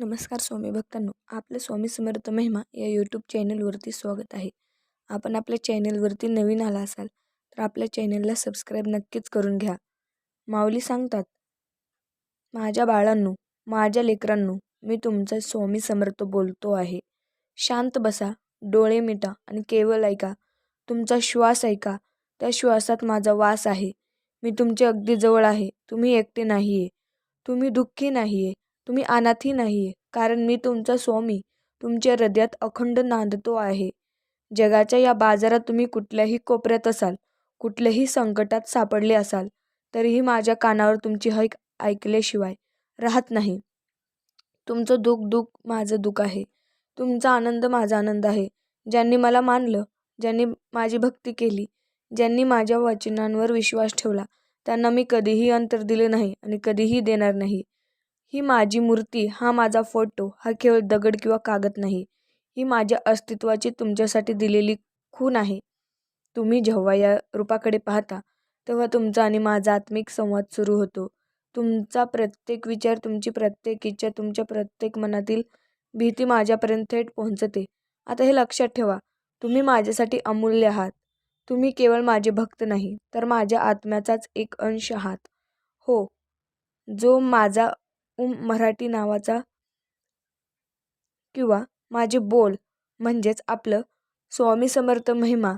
नमस्कार स्वामी भक्तांनो आपलं स्वामी समर्थ महिमा या यूट्यूब चॅनलवरती स्वागत आहे. आपण आपल्या चॅनलवरती नवीन आला असाल तर आपल्या चॅनलला सबस्क्राईब नक्कीच करून घ्या. माऊली सांगतात माझ्या बाळांनो माझ्या लेकरांनो मी तुमचा स्वामी समर्थ बोलतो आहे. शांत बसा डोळे मिटा आणि केवळ ऐका. तुमचा श्वास ऐका. त्या श्वासात माझा वास आहे. मी तुमच्या अगदी जवळ आहे. तुम्ही एकटे नाही आहे तुम्ही दुःखी नाही आहे तुम्ही अनाथही नाही आहे कारण मी तुमचा स्वामी. तुमच्या हृदयात अखंड नांदतो आहे. जगाच्या या बाजारात तुम्ही कुठल्याही कोपऱ्यात असाल कुठल्याही संकटात सापडले असाल तरीही माझ्या कानावर तुमची हैक ऐकल्याशिवाय राहत नाही. तुमचं दुःख दुःख माझं दुःख आहे. तुमचा आनंद माझा आनंद आहे. ज्यांनी मला मानलं ज्यांनी माझी भक्ती केली ज्यांनी माझ्या वचनांवर विश्वास ठेवला त्यांना मी कधीही अंतर दिले नाही आणि कधीही देणार नाही. ही माझी मूर्ती हा माझा फोटो हा केवळ दगड किंवा कागद नाही. ही माझ्या अस्तित्वाची तुमच्यासाठी दिलेली खून आहे. तुम्ही जेव्हा या रूपाकडे पाहता तेव्हा तुमचा आणि माझा आत्मिक संवाद सुरू होतो. तुमचा प्रत्येक विचार तुमची प्रत्येक इच्छा तुमच्या प्रत्येक मनातील भीती माझ्यापर्यंत थेट पोहोचते. आता हे लक्षात ठेवा तुम्ही माझ्यासाठी अमूल्य आहात. तुम्ही केवळ माझे भक्त नाही तर माझ्या आत्म्याचाच एक अंश आहात. हो जो माझा उम मराठी नावाचा किंवा माझे बोल म्हणजेच आपलं स्वामी समर्थ महिमा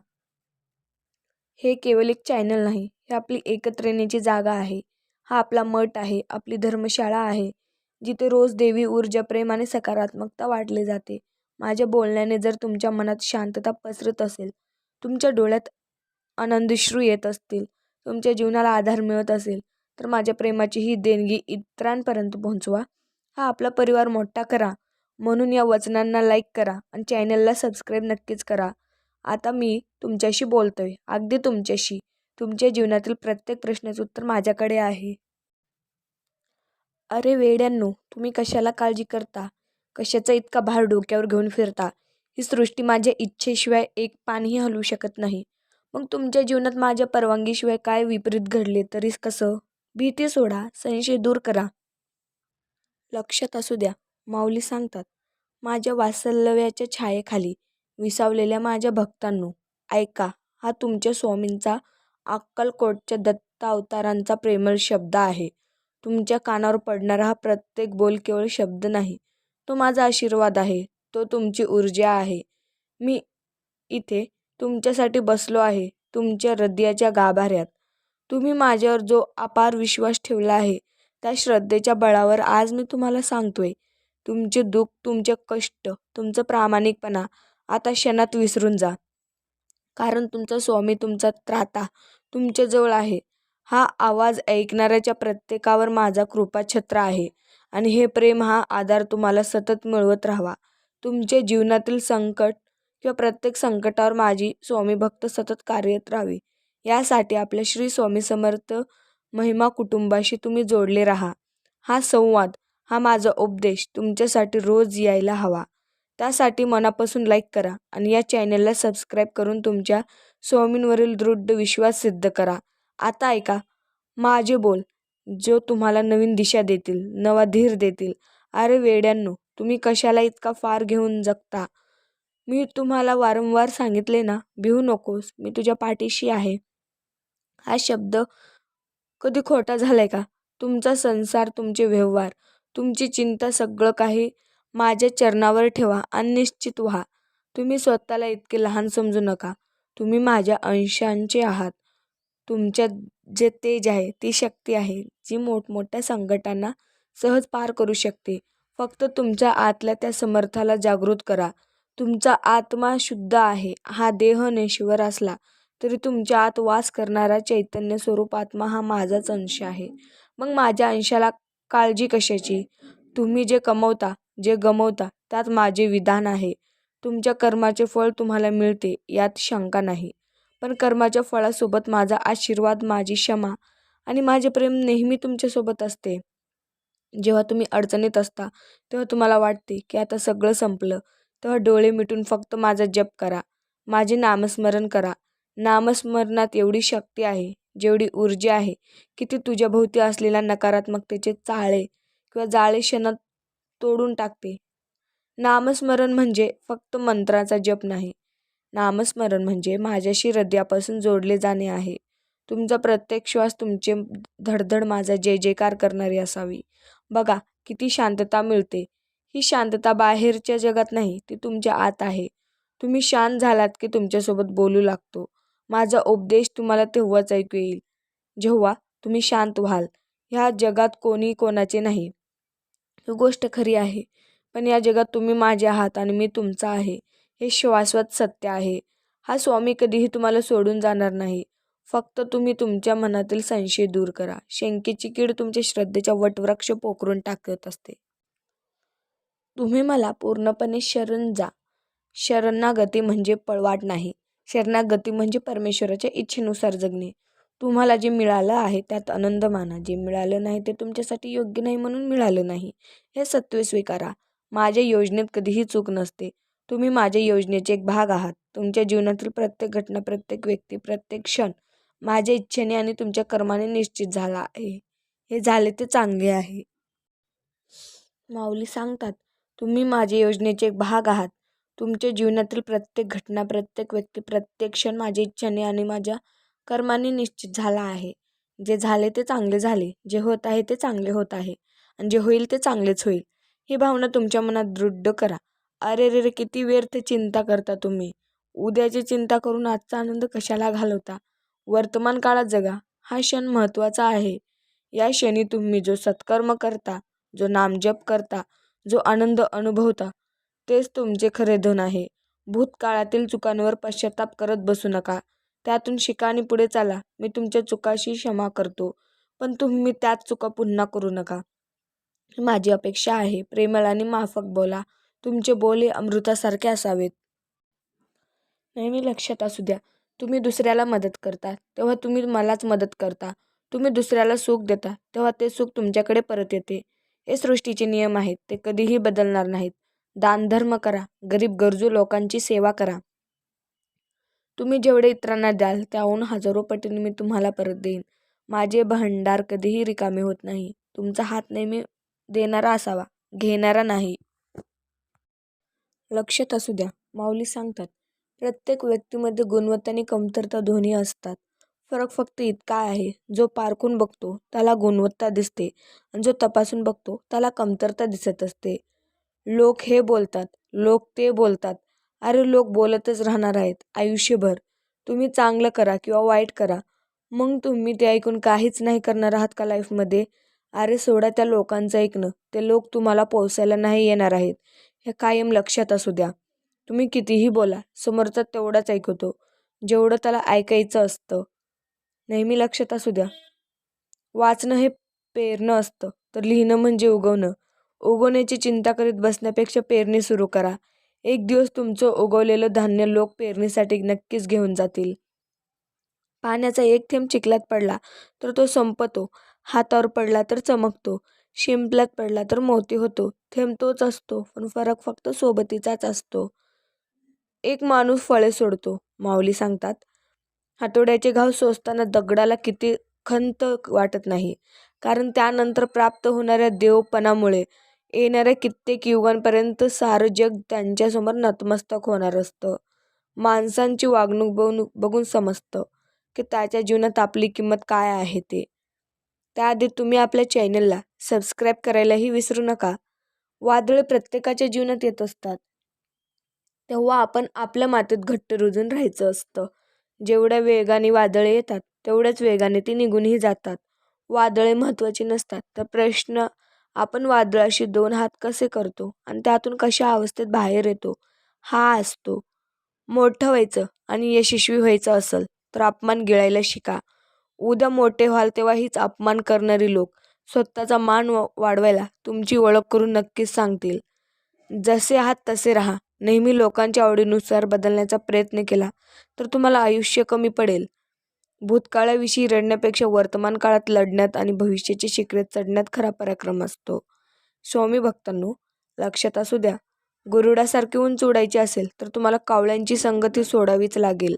हे केवळ एक चॅनल नाही हे आपली एकत्र येण्याची जागा आहे. हा आपला मठ आहे आपली धर्मशाळा आहे जिथे रोज देवी ऊर्जा प्रेम आणि सकारात्मकता वाटली जाते. माझ्या बोलण्याने जर तुमच्या मनात शांतता पसरत असेल तुमच्या डोळ्यात आनंदश्रू येत असतील तुमच्या जीवनाला आधार मिळत असेल तर माझ्या प्रेमाची ही देणगी इतरांपर्यंत पोहोचवा. हा आपला परिवार मोठा करा. म्हणून या वचनांना लाईक करा आणि चॅनलला सबस्क्राईब नक्कीच करा. आता मी तुमच्याशी बोलतोय. अगदी तुमच्याशी. तुमच्या जीवनातील प्रत्येक प्रश्नाचं उत्तर माझ्याकडे आहे. अरे वेड्यांनो तुम्ही कशाला काळजी करता? कशाचा इतका भार डोक्यावर घेऊन फिरता? ही सृष्टी माझ्या इच्छेशिवाय एक पानही हलवू शकत नाही. मग तुमच्या जीवनात माझ्या परवानगीशिवाय काय विपरीत घडले? तरीच कसं? भीती सोडा संशय दूर करा. लक्षात असू द्या माऊली सांगतात माझ्या वात्सल्यव्याच्या छायेखाली विसावलेल्या माझ्या भक्तांनो ऐका हा तुमच्या स्वामींचा अक्कलकोटच्या दत्त अवतारांचा प्रेमळ शब्द आहे. तुमच्या कानावर पडणारा हा प्रत्येक बोल केवळ शब्द नाही तो माझा आशीर्वाद आहे तो तुमची ऊर्जा आहे. मी इथे तुमच्यासाठी बसलो आहे तुमच्या हृदयाच्या गाभाऱ्यात. तुम्ही माझ्यावर जो अपार विश्वास ठेवला आहे त्या श्रद्धेच्या बळावर आज मी तुम्हाला सांगतोय. तुमचे दुःख तुमचे कष्ट तुमचं प्रामाणिकपणा आता क्षणात विसरून जा. कारण तुमचा स्वामी तुमचा त्राता तुमच्याजवळ आहे. हा आवाज ऐकणाऱ्याच्या प्रत्येकावर माझा कृपाछत्र आहे आणि हे प्रेम हा आधार तुम्हाला सतत मिळवत राहावा. तुमच्या जीवनातील संकट किंवा प्रत्येक संकटावर माझी स्वामी भक्त सतत कार्यरत राहावी. यासाठी आपल्या श्री स्वामी समर्थ महिमा कुटुंबाशी तुम्ही जोडले राहा. हा संवाद हा माझा उपदेश तुमच्यासाठी रोज यायला हवा. त्यासाठी मनापासून लाईक करा आणि या चॅनलला सबस्क्राईब करून तुमच्या स्वामींवरील दृढ विश्वास सिद्ध करा. आता ऐका माझे बोल जो तुम्हाला नवीन दिशा देतील नवा धीर देतील अरे वेड्यांनो तुम्ही कशाला इतका फार घेऊन जगता? मी तुम्हाला वारंवार सांगितले ना भिवू नकोस मी तुझ्या पाठीशी आहे. हा शब्द कधी खोटा झालाय का? तुमचा संसार तुमचे व्यवहार तुमची चिंता सगळं काही माझ्या चरणावर ठेवा आणि निश्चित व्हा. तुम्ही स्वतःला इतके लहान समजू नका. तुम्ही माझ्या अंशांचे आहात. तुमच्यात जे तेज आहे ती शक्ती आहे जी मोठमोठ्या संकटांना सहज पार करू शकते. फक्त तुमच्या आतल्या त्या समर्थाला जागृत करा. तुमचा आत्मा शुद्ध आहे. हा देह नेश्वर असला तरी तुमच्या आत वास करणारा चैतन्य स्वरूप आत्मा हा माझाच अंश आहे. मग माझ्या अंशाला काळजी कशाची? तुम्ही जे कमवता जे गमवता त्यात माझे विधान आहे. तुमच्या कर्माचे फळ तुम्हाला मिळते यात शंका नाही. पण कर्माच्या फळासोबत माझा आशीर्वाद माझी क्षमा आणि माझे प्रेम नेहमी तुमच्यासोबत असते. जेव्हा तुम्ही अडचणीत असता तेव्हा तुम्हाला वाटते की आता सगळं संपलं. तेव्हा डोळे मिटून फक्त माझा जप करा. माझे नामस्मरण करा. नामस्मरणात एवढी शक्ती आहे जेवढी ऊर्जा आहे की ती तुझ्या भोवती असलेल्या नकारात्मकतेचे चाळे किंवा जाळे क्षणात तोडून टाकते. नामस्मरण म्हणजे फक्त मंत्राचा जप नाही. नामस्मरण म्हणजे माझ्याशी हृदयापासून जोडले जाणे आहे. तुमचा प्रत्येक श्वास तुमचे धडधड माझा जय जयकार करणारी असावी. बघा किती शांतता मिळते. ही शांतता बाहेरच्या जगात नाही ती तुमच्या आत आहे. तुम्ही शांत झालात की तुमच्यासोबत बोलू लागतो. माझा उपदेश तुम्हाला तेव्हाच ऐकू येईल. जेव्हा तुम्ही शांत व्हाल. ह्या जगात कोणी कोणाचे नाही. ही गोष्ट खरी आहे. पण या जगात तुम्ही माझे आहात आणि मी तुमचा आहे. हे श्वासवत सत्य आहे. हा स्वामी कधीही तुम्हाला सोडून जाणार नाही. फक्त तुम्ही तुमच्या मनातील संशय दूर करा. शंकेची कीड तुमच्या श्रद्धेच्या वटवृक्ष पोखरून टाकत असते. तुम्ही मला पूर्णपणे शरण जा. शरणागती म्हणजे पळवाट नाही. शरणागती म्हणजे परमेश्वराच्या इच्छेनुसार जगणे. तुम्हाला जे मिळालं आहे त्यात आनंद माना. जे मिळालं नाही ते तुमच्यासाठी योग्य नाही म्हणून मिळालं नाही. हे सत्व स्वीकारा. माझ्या योजनेत कधीही चूक नसते. तुम्ही माझ्या योजनेचे एक भाग आहात. तुमच्या जीवनातील प्रत्येक घटना प्रत्येक व्यक्ती प्रत्येक क्षण माझ्या इच्छेने आणि तुमच्या कर्माने निश्चित झाला आहे. हे झाले ते चांगले आहे. माऊली सांगतात तुम्ही माझ्या योजनेचे एक भाग आहात. तुमच्या जीवनातील प्रत्येक घटना प्रत्येक व्यक्ती प्रत्येक क्षण माझ्या इच्छेने आणि माझ्या कर्माने निश्चित झाला आहे. जे झाले ते चांगले झाले. जे होत आहे ते चांगले होत आहे. आणि जे होईल ते चांगलेच होईल. ही भावना तुमच्या मनात दृढ करा. अरे रे रे किती व्यर्थ चिंता करता तुम्ही. उद्याची चिंता करून आजचा आनंद कशाला घालवता? वर्तमान काळात जगा. हा क्षण महत्त्वाचा आहे. या क्षणी तुम्ही जो सत्कर्म करता जो नामजप करता जो आनंद अनुभवता तेच तुमचे खरे धन आहे. भूतकाळातील चुकांवर पश्चाताप करत बसू नका. त्यातून शिका आणि पुढे चाला. मी तुमच्या चुकाशी क्षमा करतो. पण तुम्ही त्याच चुका पुन्हा करू नका. माझी अपेक्षा आहे. प्रेमळ आणि माफक बोला. तुमचे बोल हे अमृतासारखे असावेत. नेहमी लक्षात असू द्या. तुम्ही दुसऱ्याला मदत करता. तेव्हा तुम्ही मलाच मदत करता. तुम्ही दुसऱ्याला सुख देता. तेव्हा ते सुख तुमच्याकडे परत येते. हे सृष्टीचे नियम आहेत. ते कधीही बदलणार नाहीत. दानधर्म करा. गरीब गरजू लोकांची सेवा करा. तुम्ही जेवढे इतरांना द्याल त्याहून हजारो पटीने मी तुम्हाला परत देईन. माझे भांडार कधीही रिकामे होत नाही. तुमचा हात नेहमी देणारा असावा घेणारा नाही. लक्षात असू द्या माऊली सांगतात प्रत्येक व्यक्तीमध्ये गुणवत्ता आणि कमतरता दोन्ही असतात. फरक फक्त इतका आहे जो पारखून बघतो त्याला गुणवत्ता दिसते आणि जो तपासून बघतो त्याला कमतरता दिसत असते. लोक हे बोलतात लोक ते बोलतात. अरे लोक बोलतच राहणार आहेत आयुष्यभर. तुम्ही चांगलं करा किंवा वाईट करा. मग तुम्ही ते ऐकून काहीच नाही करणार आहात का लाईफमध्ये? अरे सोडा त्या लोकांचं ऐकणं. ते लोक तुम्हाला पोचायला नाही येणार आहेत. हे कायम लक्षात असू द्या. तुम्ही कितीही बोला समोरचा तेवढाच ऐकवतो जेवढं त्याला ऐकायचं असतं. नेहमी लक्षात असू द्या. वाचणं हे पेरणं असतं. तर लिहिणं म्हणजे उगवणं. उगवण्याची चिंता करीत बसण्यापेक्षा पेरणी सुरू करा. एक दिवस तुमचं उगवलेलं धान्य लोक पेरणीसाठी नक्कीच घेऊन जातील. पाण्याचा एक थेंब चिखलात पडला तर तो संपतो. हातावर पडला तर चमकतो. शिंपल्यात पडला तर मोती होतो. थेंब तोच असतो पण फरक फक्त सोबतीचाच असतो. एक माणूस फळे सोडतो माऊली सांगतात. हातोड्याचे घाव सोसताना दगडाला किती खंत वाटत नाही कारण त्यानंतर प्राप्त होणाऱ्या देवपणामुळे येणाऱ्या कित्येक युगांपर्यंत सारं जग त्यांच्यासमोर नतमस्तक होणार असतं. माणसांची वागणूक बघून बघून समजतं की त्याच्या जीवनात आपली किंमत काय आहे ते. त्याआधी तुम्ही आपल्या चॅनलला सबस्क्राईब करायलाही विसरू नका. वादळे प्रत्येकाच्या जीवनात येत असतात. तेव्हा आपण आपल्या मातीत घट्ट रुजून राहायचं असतं. जेवढ्या वेगाने वादळे येतात तेवढ्याच वेगाने ती निघूनही जातात. वादळे महत्त्वाची नसतात. तर प्रश्न आपण वादळाशी दोन हात कसे करतो आणि त्यातून कशा अवस्थेत बाहेर येतो हा असतो. मोठं व्हायचं आणि यशस्वी व्हायचं असेल तर अपमान गिळायला शिका. उद्या मोठे व्हाल तेव्हा हीच अपमान करणारी लोक स्वतःचा मान वाढवायला तुमची ओळख करून नक्कीच सांगतील. जसे आहात तसे राहा. नेहमी लोकांच्या आवडीनुसार बदलण्याचा प्रयत्न केला तर तुम्हाला आयुष्य कमी पडेल. भूतकाळाविषयी रडण्यापेक्षा वर्तमान काळात लढण्यात आणि भविष्याची शिखरेत चढण्यात खरा पराक्रम असतो. स्वामी भक्तांनो लक्षात असू द्या गरुडासारखे उंच उडायचे असेल तर तुम्हाला कावळ्यांची संगती सोडावीच लागेल.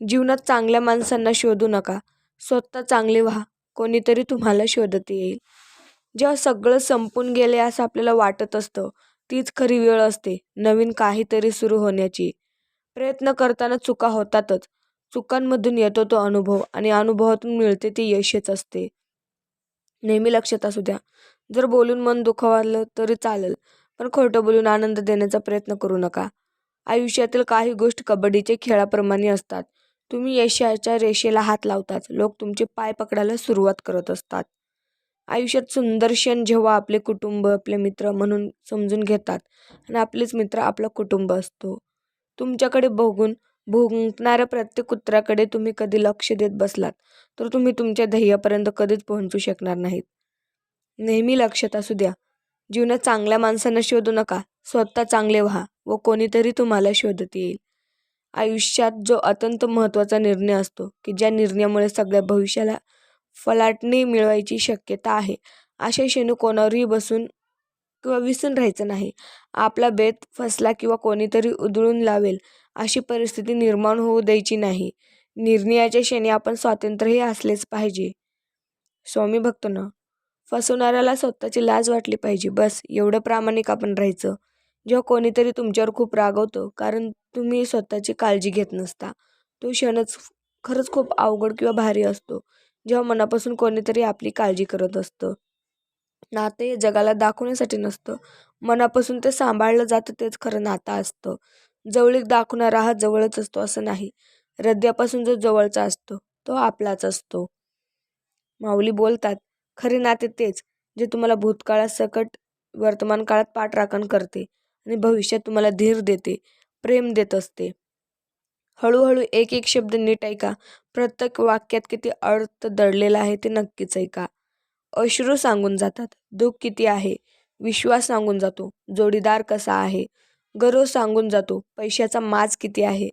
जीवनात चांगल्या माणसांना शोधू नका स्वतः चांगले व्हा कोणीतरी तुम्हाला शोधत येईल. जेव्हा सगळं संपून गेले असं आपल्याला वाटत असतं तीच खरी वेळ असते नवीन काहीतरी सुरू होण्याची. प्रयत्न करताना चुका होतातच चुकांमधून येतो तो अनुभव आणि अनुभवातून मिळते ते यशच असते. नेहमी लक्षात असू द्या. जर बोलून मन दुखावलं तरी चालेल पण खोटं बोलून आनंद देण्याचा प्रयत्न करू नका. आयुष्यातील काही गोष्ट कबड्डीच्या खेळाप्रमाणे असतात. तुम्ही यशाच्या रेषेला हात लावताच लोक तुमचे पाय पकडायला सुरुवात करत असतात. आयुष्यात सुंदर क्षण जेव्हा आपले कुटुंब आपले मित्र म्हणून समजून घेतात आणि आपलेच मित्र आपलं कुटुंब असतो. तुमच्याकडे बघून भुंकणाऱ्या प्रत्येक कुत्र्याकडे तुम्ही कधी लक्ष देत बसलात तर तुम्ही तुमच्या ध्येयापर्यंत कधीच पोहोचू शकणार नाहीत. नेहमी लक्षात असू द्या जीवनात चांगल्या माणसांना शोधू नका स्वतः चांगले व्हा व कोणीतरी तुम्हाला शोधत येईल. आयुष्यात जो अत्यंत महत्त्वाचा निर्णय असतो की ज्या निर्णयामुळे सगळ्या भविष्याला फलाटणी मिळवायची शक्यता आहे अशा क्षणी कोणावरही बसून किंवा विसून राहायचं नाही. आपला बेत फसला किंवा कोणीतरी उधळून लावेल अशी परिस्थिती निर्माण होऊ द्यायची नाही. निर्णयाच्या क्षणी आपण स्वातंत्र्यही असलेच पाहिजे. स्वामी भक्तनं फसवणाऱ्याला स्वतःची लाज वाटली पाहिजे. बस एवढं प्रामाणिक आपण राहायचं. जेव्हा कोणीतरी तुमच्यावर खूप रागवतो कारण तुम्ही स्वतःची काळजी घेत नसता. तो क्षणच खरंच खूप अवघड किंवा भारी असतो जेव्हा मनापासून कोणीतरी आपली काळजी करत असतं. नातं हे जगाला दाखवण्यासाठी नसतं. मनापासून ते सांभाळलं जातं तेच खरं नातं असतं. जवळीक दाखवणारा हा जवळच असतो असं नाही. हृदयापासून जो जवळचा असतो तो आपलाच असतो. माऊली बोलतात खरे नाते तेच जे तुम्हाला भूतकाळात सकट वर्तमान काळात पाठराखण करते आणि भविष्यात तुम्हाला धीर देते प्रेम देत असते. हळूहळू एक एक शब्द नीट ऐका. प्रत्येक वाक्यात किती अर्थ दडलेला आहे ते नक्कीच ऐका. अश्रू सांगून जातात दुःख किती आहे? विश्वास सांगून जातो जोडीदार कसा आहे? गर्व सांगून जातो पैशाचा माज किती आहे?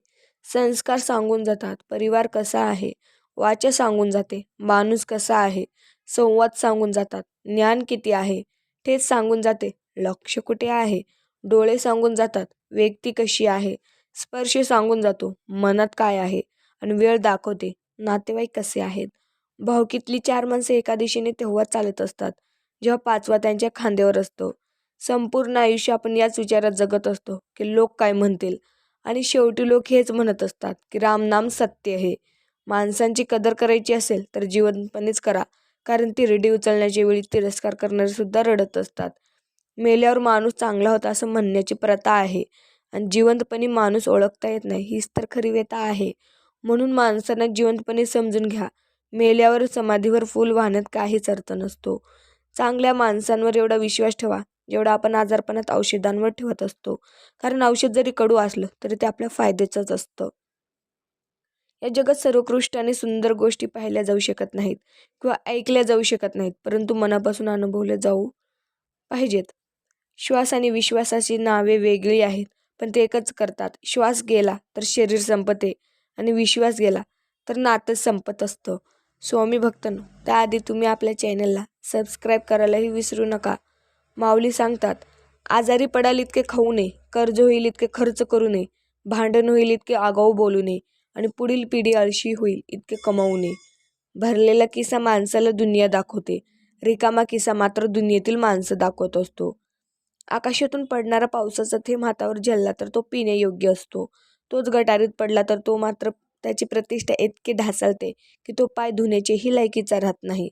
संस्कार सांगून जातात परिवार कसा आहे? वाचा सांगून जाते माणूस कसा आहे? संवाद सांगून जातात ज्ञान किती आहे? तेच सांगून जाते लक्ष कुठे आहे? डोळे सांगून जातात व्यक्ती कशी आहे? स्पर्श सांगून जातो मनात काय आहे? आणि वेळ दाखवते नातेवाईक कसे आहेत? भावकीतली चार माणसे एका दिशेने तेव्हा चालत असतात जेव्हा पाचवा त्यांच्या खांद्यावर असतो. संपूर्ण आयुष्य आपण याच विचारात जगत असतो की लोक काय म्हणतील? आणि शेवटी लोक हेच म्हणत असतात की रामनाम सत्य आहे. माणसांची कदर करायची असेल तर जिवंतपणेच करा. कारण ती रेडी उचलण्याच्या वेळी तिरस्कार करणारे सुद्धा रडत असतात. मेल्यावर माणूस चांगला होता असं म्हणण्याची प्रथा आहे. आणि जिवंतपणे माणूस ओळखता येत नाही हीच तर खरी व्यथा आहे. म्हणून माणसांना जिवंतपणे समजून घ्या. मेल्यावर समाधीवर फूल वाहण्यात काहीच अर्थ नसतो. चांगल्या माणसांवर एवढा विश्वास ठेवा. जेवढा आपण आजारपणात औषधांवर ठेवत असतो. कारण औषध जरी कडू असलं तरी ते आपल्या फायद्याचंच असतं. या जगात सर्वोत्कृष्ट आणि सुंदर गोष्टी पाहिल्या जाऊ शकत नाहीत किंवा ऐकल्या जाऊ शकत नाहीत परंतु मनापासून अनुभवल्या जाऊ पाहिजेत. श्वास आणि विश्वासाची नावे वेगळी आहेत पण ते एकच करतात. श्वास गेला तर शरीर संपते आणि विश्वास गेला तर नातं संपत असतं. स्वामी भक्तनो त्याआधी तुम्ही आपल्या चॅनलला सबस्क्राईब करायलाही विसरू नका. माऊली सांगतात आजारी पडाल इतके खाऊ नये कर्ज होईल इतके खर्च करू नये भांडण होईल इतके आगाऊ बोलू नये आणि पुढील पिढी आळशी होईल इतके कमावू नये. भरलेला किस्सा माणसाला दुनिया दाखवते. रिकामा किस्सा मात्र दुनियेतील माणसं दाखवत असतो. आकाशातून पडणारा पावसाचा थेंब हातावर झेलला तर तो पिण्यायोग्य असतो. तोच गटारीत पडला तर तो मात्र त्याची प्रतिष्ठा इतकी ढासळते की तो पाय धुण्याचेही लायकीचा राहत नाही.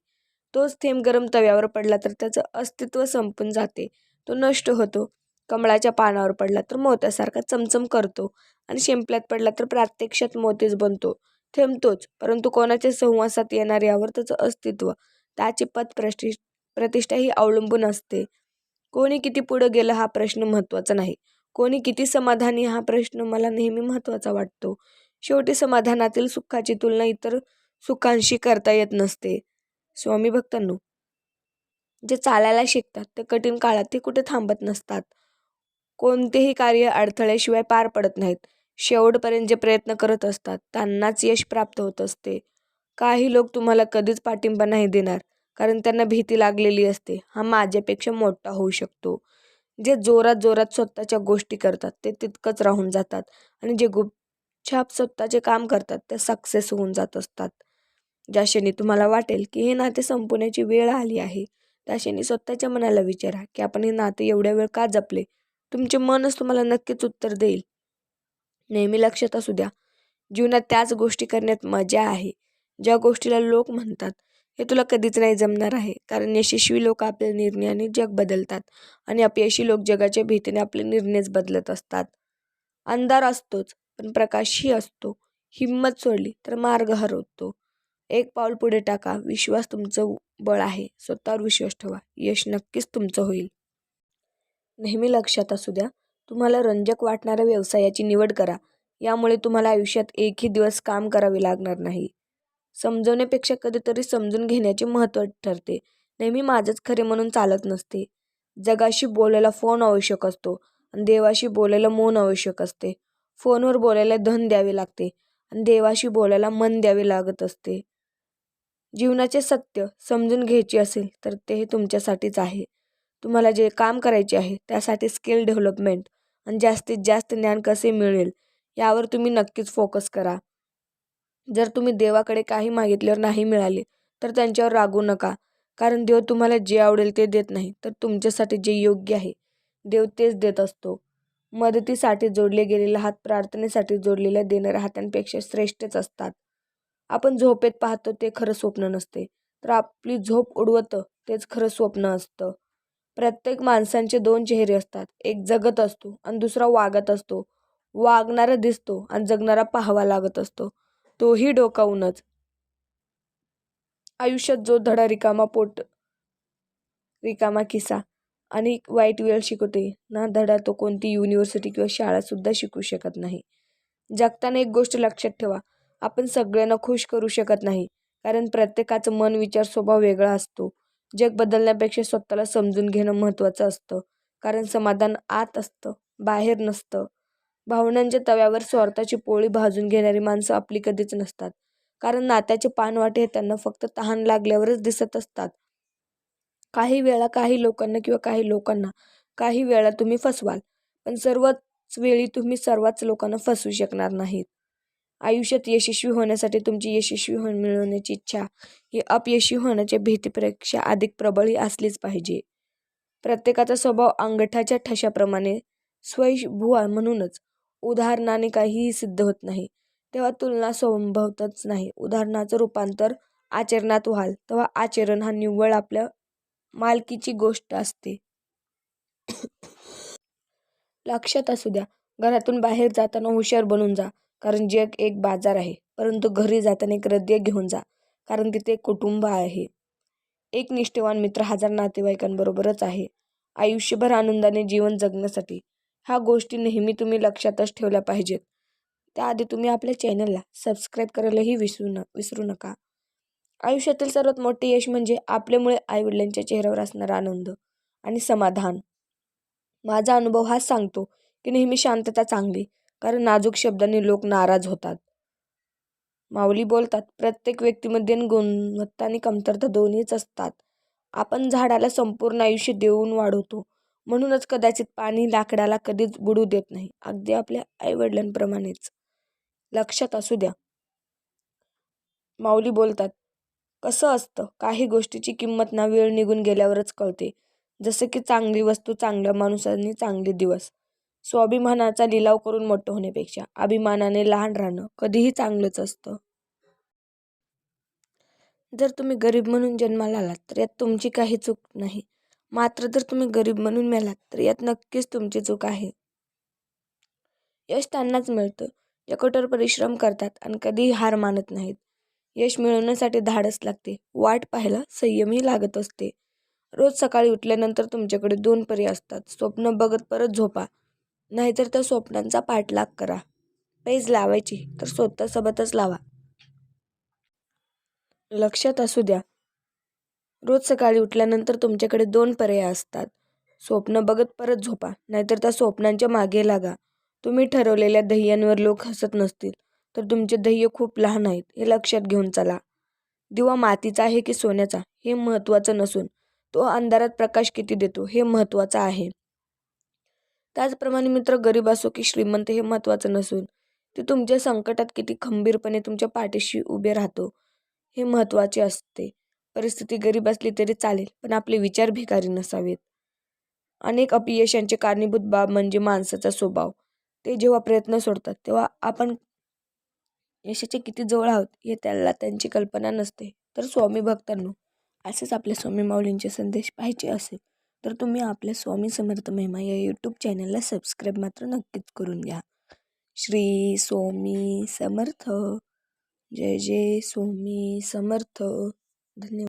तोच थेंब गरम तव्यावर पडला तर त्याचं अस्तित्व संपून जाते. तो नष्ट होतो. कमळाच्या पानावर पडला तर मोत्यासारखा चमचम करतो आणि शिंपल्यात पडला तर प्रत्यक्षात मोतीच बनतो. थेंबतोच परंतु कोणाच्या संवासात येणार यावर त्याचं अस्तित्व त्याची पद प्रति प्रतिष्ठा ही अवलंबून असते. कोणी किती पुढं गेलं हा प्रश्न महत्त्वाचा नाही. कोणी किती समाधानी हा प्रश्न मला नेहमी महत्त्वाचा वाटतो. शेवटी समाधानातील सुखाची तुलना इतर सुखांशी करता येत नसते. स्वामी भक्तांनो जे चालायला शिकतात ते कठीण काळात ते कुठे थांबत नसतात. कोणतेही कार्य अडथळ्याशिवाय पार पडत नाहीत. शेवटपर्यंत जे प्रयत्न करत असतात त्यांनाच यश प्राप्त होत असते. काही लोक तुम्हाला कधीच पाठिंबा नाही देणार कारण त्यांना भीती लागलेली असते. हा माझ्यापेक्षा मोठा होऊ शकतो. जे जोरात जोरात स्वतःच्या गोष्टी करतात ते तितकंच राहून जातात. आणि जे गुपछाप स्वतःचे काम करतात ते सक्सेस होऊन जात असतात. ज्या क्षणी तुम्हाला वाटेल की हे नाते संपवण्याची वेळ आली आहे त्या क्षणी स्वतःच्या मनाला विचारा की आपण हे नाते एवढ्या वेळ का जपले? तुमचे मनच तुम्हाला नक्कीच उत्तर देईल. नेहमी लक्षात असू द्या जीवनात त्याच गोष्टी करण्यात मजा आहे. ज्या गोष्टीला लोक म्हणतात हे तुला कधीच नाही जमणार आहे. कारण यशस्वी लोक आपल्या निर्णयाने जग बदलतात आणि अपयशी लोक जगाच्या भीतीने आपले निर्णयच बदलत असतात. अंधार असतोच पण प्रकाशही असतो. हिंमत सोडली तर मार्ग हरवतो. एक पाऊल पुढे टाका. विश्वास तुमचं बळ आहे. स्वतःवर विश्वास ठेवा. यश नक्कीच तुमचं होईल. नेहमी लक्षात असू द्या तुम्हाला रंजक वाटणाऱ्या व्यवसायाची निवड करा. यामुळे तुम्हाला आयुष्यात एकही दिवस काम करावे लागणार नाही. समजवण्यापेक्षा कधीतरी समजून घेण्याचे महत्त्व ठरते. नेहमी माझंच खरे म्हणून चालत नसते. जगाशी बोलायला फोन आवश्यक असतो आणि देवाशी बोलायला मौन आवश्यक असते. फोनवर बोलायला धन द्यावे लागते आणि देवाशी बोलायला मन द्यावे लागत असते. जीवनाचे सत्य समजून घ्यायचे असेल तर ते हे तुमच्यासाठीच आहे. तुम्हाला जे काम करायचे आहे त्यासाठी स्किल डेव्हलपमेंट आणि जास्तीत जास्त ज्ञान कसे मिळेल यावर तुम्ही नक्कीच फोकस करा. जर तुम्ही देवाकडे काही मागितल्यावर नाही मिळाले तर त्यांच्यावर रागू नका. कारण देव तुम्हाला जे आवडेल ते देत नाही तर तुमच्यासाठी जे योग्य आहे देव तेच देत असतो. मदतीसाठी जोडले गेलेले हात प्रार्थनेसाठी जोडलेल्या देणाऱ्या हातांपेक्षा श्रेष्ठच असतात. आपण झोपेत पाहतो ते खरं स्वप्न नसते. तर आपली झोप उडवतं तेच खरं स्वप्न असतं. प्रत्येक माणसांचे दोन चेहरे असतात. एक जगत असतो आणि दुसरा वागत असतो. वागणारा दिसतो आणि जगणारा पाहावा लागत असतो. तोही डोकावूनच आयुष्यात जो धडा रिकामा पोट रिकामा किस्सा आणि वाईट वेळ शिकवते ना धडा तो कोणती युनिव्हर्सिटी किंवा शाळासुद्धा शिकू शकत नाही. जगताना एक गोष्ट लक्षात ठेवा. आपण सगळ्यांना खुश करू शकत नाही. कारण प्रत्येकाचं मन विचार स्वभाव वेगळा असतो. जग बदलण्यापेक्षा स्वतःला समजून घेणं महत्त्वाचं असतं. कारण समाधान आत असतं बाहेर नसतं. भावनांच्या तव्यावर स्वार्थाची पोळी भाजून घेणारी माणसं आपली कधीच नसतात. कारण नात्याचे पानवाटे हे त्यांना फक्त तहान लागल्यावरच दिसत असतात. काही वेळा काही लोकांना किंवा काही लोकांना काही वेळा तुम्ही फसवाल. पण सर्वच वेळी तुम्ही सर्वच लोकांना फसवू शकणार नाहीत. आयुष्यात यशस्वी होण्यासाठी तुमची यशस्वी हो मिळवण्याची इच्छा ही अपयशी होण्याच्या भीतीपेक्षा अधिक प्रबळ ही असलीच पाहिजे. प्रत्येकाचा स्वभाव अंगठाच्या ठशाप्रमाणे स्वयंभुवा म्हणूनच उदाहरणाने काहीही सिद्ध होत नाही. तेव्हा तुलना संभवतच नाही. उदाहरणाचं रूपांतर आचरणात व्हाल तेव्हा आचरण हा निव्वळ आपल्या मालकीची गोष्ट असते. लक्षात असू द्या. घरातून बाहेर जाताना हुशार बनून जा. कारण जग एक बाजार आहे. परंतु घरी जाताना एक हृदय घेऊन जा कारण तिथे कुटुंब आहे. एक निष्ठेवान मित्र हजार नातेवाईकांबरोबरच आहे. आयुष्यभर आनंदाने जीवन जगण्यासाठी ह्या गोष्टी नेहमी तुम्ही लक्षातच ठेवल्या पाहिजेत. त्याआधी तुम्ही आपल्या चॅनलला सबस्क्राईब करायलाही विसरू न विसरू नका. आयुष्यातील सर्वात मोठे यश म्हणजे आपल्यामुळे आईवडिलांच्या चेहऱ्यावर असणारा आनंद आणि समाधान. माझा अनुभव हाच सांगतो की नेहमी शांतता चांगली कारण नाजूक शब्दांनी लोक नाराज होतात. माऊली बोलतात प्रत्येक व्यक्तीमध्ये गुणवत्ता आणि कमतरता दोन्हीच असतात. आपण झाडाला संपूर्ण आयुष्य देऊन वाढवतो. म्हणूनच कदाचित पाणी लाकडाला कधीच बुडू देत नाही. अगदी आपल्या आईवडिलांप्रमाणेच. लक्षात असू द्या. माऊली बोलतात कसं असतं? काही गोष्टीची किंमत ना वेळ निघून गेल्यावरच कळते. जसं की चांगली वस्तू चांगल्या माणसांनी चांगले दिवस. स्वाभिमानाचा लिलाव करून मोठं होण्यापेक्षा अभिमानाने लहान राहणं कधीही चांगलंच असतं. जर तुम्ही गरीब म्हणून जन्माला आलात तर यात तुमची काही चूक नाही. मात्र जर तुम्ही गरीब म्हणून मेलात तर यात नक्कीच तुमची चूक आहे. यश त्यांनाच मिळतं. जे कठोर परिश्रम करतात आणि कधीही हार मानत नाहीत. यश मिळवण्यासाठी धाडस लागते. वाट पाहायला संयमही लागत असते. रोज सकाळी उठल्यानंतर तुमच्याकडे दोन पर्याय असतात. स्वप्न बघत परत झोपा. नाहीतर त्या स्वप्नांचा पाठलाग करा. पेज लावायची तर स्वतःसोबतच लावा. लक्षात असू द्या. रोज सकाळी उठल्यानंतर तुमच्याकडे दोन पर्याय असतात. स्वप्न बघत परत झोपा नाहीतर त्या स्वप्नांच्या मागे लागा. तुम्ही ठरवलेल्या ध्येयांवर लोक हसत नसतील तर तुमचे ध्येय खूप लहान आहेत हे लक्षात घेऊन चला. दिवा मातीचा आहे की सोन्याचा हे महत्त्वाचं नसून तो अंधारात प्रकाश किती देतो हे महत्त्वाचं आहे. त्याचप्रमाणे मित्र गरीब असो की श्रीमंत हे महत्त्वाचं नसून ते तुमच्या संकटात किती खंबीरपणे तुमच्या पाठीशी उभे राहतो हे महत्त्वाचे असते. परिस्थिती गरीब असली तरी चालेल पण आपले विचार भिकारी नसावेत. अनेक अपयशांचे कारणीभूत बाब म्हणजे माणसाचा स्वभाव. ते जेव्हा प्रयत्न सोडतात तेव्हा आपण यशाचे किती जवळ आहोत हे त्याला त्यांची कल्पना नसते. तर स्वामी भक्तांनो असेच आपल्या स्वामी माऊलींचे संदेश पाहिजे असेल तर तुम्ही आपल्या स्वामी समर्थ महिमा या यूट्यूब चॅनलला सबस्क्राईब मात्र नक्कीच करून घ्या. श्री स्वामी समर्थ. जय जय स्वामी समर्थ. धन्यवाद.